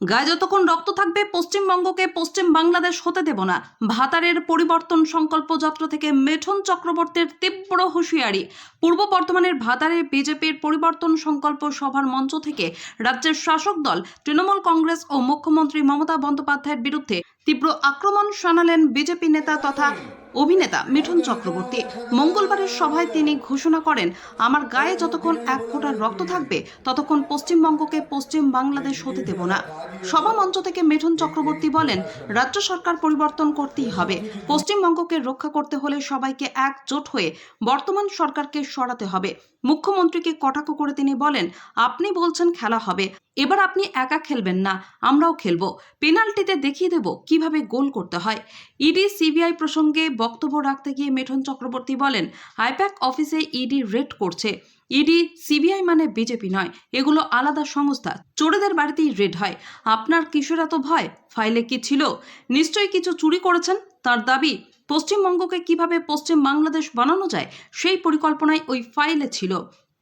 গায়ে যতক্ষণ রক্ত থাকবে, পশ্চিমবঙ্গকে পশ্চিম বাংলাদেশ হতে দেব না। ভাতারের পরিবর্তন সংকল্প যাত্রা থেকে মেঠন চক্রবর্তীর তীব্র হুঁশিয়ারি। পূর্ব বর্ধমানের ভাতারে বিজেপির পরিবর্তন সংকল্প সভার মঞ্চ থেকে রাজ্যের শাসক দল, তৃণমূল কংগ্রেস ও মুখ্যমন্ত্রী মমতা বন্দ্যোপাধ্যায়ের বিরুদ্ধে তীব্র আক্রমণ শানালেন বিজেপি নেতা তথা অভিনেতা মিঠুন চক্রবর্তী। মঙ্গলবারের সভায় তিনি ঘোষণা করেন, আমার গায়ে যতক্ষণ এক ফোঁটার রক্ত থাকবে, ততক্ষণ পশ্চিমবঙ্গকে পশ্চিম বাংলাদেশ হতে দেব না। সভা মঞ্চ থেকে মিঠুন চক্রবর্তী বলেন, রাজ্য সরকার পরিবর্তন করতেই হবে। পশ্চিমবঙ্গকে রক্ষা করতে হলে সবাইকে একজোট হয়ে বর্তমান সরকারকে সরাতে হবে। মুখ্যমন্ত্রীকে কটাক্ষ করে তিনি বলেন, আপনি বলছেন খেলা হবে, এবার আপনি একা খেলবেন না, আমরাও খেলব। পেনাল্টিতে দেখিয়ে দেব কীভাবে গোল করতে হয়। ইডি সিবিআই প্রসঙ্গে বক্তব্য রাখতে গিয়ে মেঠন চক্রবর্তী বলেন, আইপ্যাক অফিসে ইডি রেড করছে। ইডি সিবিআই মানে বিজেপি নয়, এগুলো আলাদা সংস্থা, চোরেদের বাড়িতেই রেড হয়। আপনার কিশোর এত ভয়? ফাইলে কি ছিল? নিশ্চয়ই কিছু চুরি করেছেন? তার দাবি, পশ্চিমবঙ্গকে কীভাবে পশ্চিম বাংলাদেশ বানানো যায়, সেই পরিকল্পনায় ওই ফাইলে ছিল।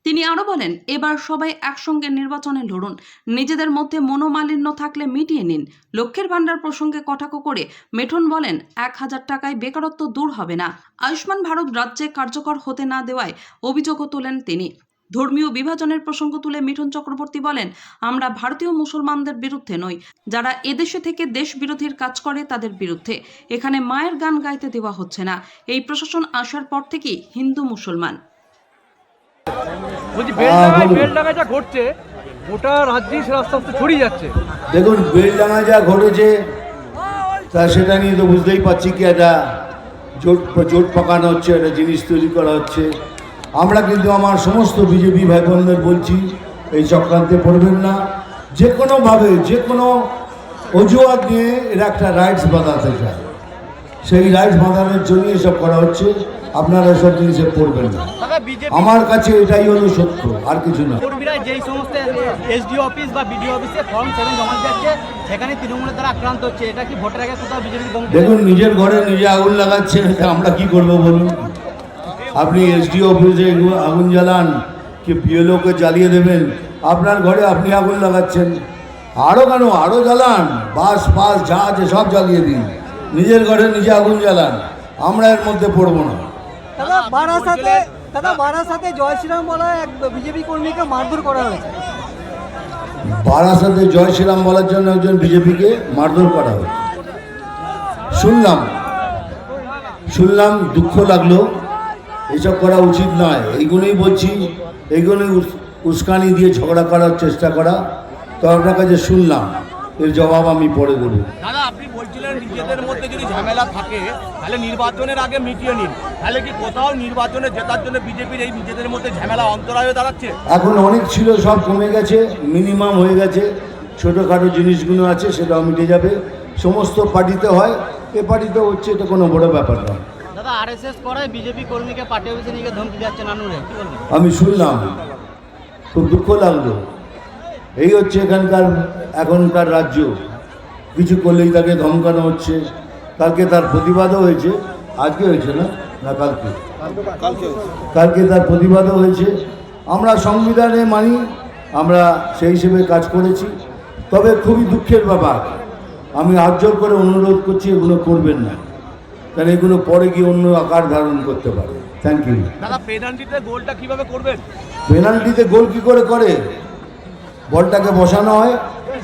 তিনি আরও বলেন, এবার সবাই একসঙ্গে নির্বাচনে লড়ুন। নিজেদের মধ্যে মনোমালিন্য থাকলে মিটিয়ে নিন। লক্ষ্যের ভাণ্ডার প্রসঙ্গে কটাক্ষ করে মেঠন বলেন, এক হাজার টাকায় বেকারত্ব দূর হবে না। আয়ুষ্মান ভারত রাজ্যে কার্যকর হতে না দেওয়ায় অভিযোগও তোলেন তিনি। ধর্মীয় বিভাজনের প্রসঙ্গ তুলে মিঠুন চক্রবর্তী বলেন, আমরা ভারতীয় মুসলমানদের বিরুদ্ধে নই। যারা এদেশে থেকে দেশ বিরোধীর কাজ করে তাদের বিরুদ্ধে। এখানে মায়ের গান গাইতে দেওয়া হচ্ছে না। এই প্রশাসন আসার পর থেকেই হিন্দু মুসলমান। বলছি হ্যাঁ, বেলডাঙায় বেলডাঙায় যা ঘটছে গোটা রাজ্যেই সেটা আস্তে আস্তে ছড়িয়ে যাচ্ছে। দেখুন বেলডাঙা যা ঘটেছে তা সেটা নিয়ে তো বুঝতেই পারছি কি একটা জোট জোট পাকানো হচ্ছে একটা জিনিস তৈরি করা হচ্ছে। আমরা কিন্তু আমার সমস্ত বিজেপি ভাই বোনদের বলছি এই চক্রান্তে পড়বেন না। যে কোনোভাবে যে কোনো অজুহাত নিয়ে এরা একটা রাইটস বাঁধাতে চায়। সেই রাইটস বাঁধানোর জন্য এসব করা হচ্ছে। আপনারা এসব জিনিসে পড়বেন না। আমার কাছে এটাই হলো সত্য আর কিছু না। কর্মীরা যেই সমস্ত এসডি অফিস বা বিডিও অফিসে ফর্ম সেভেন জমা যাচ্ছে সেখানে তৃণমূলের দ্বারা আক্রান্ত হচ্ছে। এটা কি ভোটের আগে কোথাও বিজেপি দেখুন নিজের ঘরে নিজে আগুন লাগাচ্ছেন আমরা কি করব বলুন? আপনি এসডি অফিসে আগুন জ্বালান কি পিএলওকে জ্বালিয়ে দেবেন? আপনার ঘরে আপনি আগুন লাগাচ্ছেন। আরও কেন? আরও জ্বালান। বাস পাস যা আছে সব জ্বালিয়ে দিন। নিজের ঘরে নিজে আগুন জ্বালান আমরা এর মধ্যে পড়ব না। দাদা বারাসাতে দাদা বারাসাতে জয় শ্রীরাম বলা এক বিজেপি কর্মীকে মারধর করা হয়েছে। বারাসাতে জয় শ্রীরাম বলার জন্য একজন বিজেপিকে মারধর করা হয়েছে। শুনলাম শুনলাম দুঃখ লাগল এসব করা উচিত নয়। এইগুলোই বলছি এইগুলোই উস্কানি দিয়ে ঝগড়া করার চেষ্টা করা। তো আপনার কাছে শুনলাম এর জবাব আমি পরে দেবো নিজেদের মধ্যে যদি ঝামেলা থাকে তাহলে নির্বাচনের আগে মিটিয়ে নিন। তাহলে কি কোথাও নির্বাচনে জেতার জন্য বিজেপির এই নিজেদের মধ্যে ঝামেলা অন্তরায় হয়ে দাঁড়াচ্ছে? এখন অনেক ছিল সব কমে গেছে মিনিমাম হয়ে গেছে। ছোটোখাটো জিনিসগুলো আছে সেটাও মিটে যাবে। সমস্ত পার্টিতে হয় এ পার্টিতে হচ্ছে এটা কোনো বড় ব্যাপার নয়। দাদা আরএসএস করায় বিজেপি কর্মীকে পার্টি অফিসে নিয়ে ধমকি যাচ্ছে নানুরে আমি শুনলাম খুব দুঃখ লাগল। এই হচ্ছে এখানকার এখনকার রাজ্য। কিছু করলেই তাকে ধমকানো হচ্ছে। কালকে তার প্রতিবাদও হয়েছে। আজকে হয়েছে না? না কালকে। কালকে তার প্রতিবাদও হয়েছে। আমরা সংবিধানে মানি আমরা সেই হিসেবে কাজ করেছি। তবে খুবই দুঃখের ব্যাপার আমি হাত করে অনুরোধ করছি এগুলো করবেন না। কারণ এগুলো পরে গিয়ে অন্য আকার ধারণ করতে পারে। থ্যাংক ইউ দাদা পেনাল্টিতে গোলটা কীভাবে করবেন? পেনাল্টিতে গোল কি করে করে? বলটাকে বসানো হয়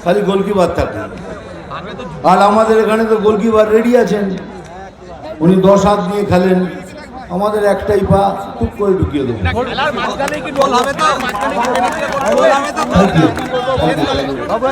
খালি গোলকিপার থাকে। আর আমাদের এখানে তো গোলকিপার রেডি আছেন। উনি দশ হাত দিয়ে খেলেন। আমাদের একটাই পা টুক করে ঢুকিয়ে দেবো। হবে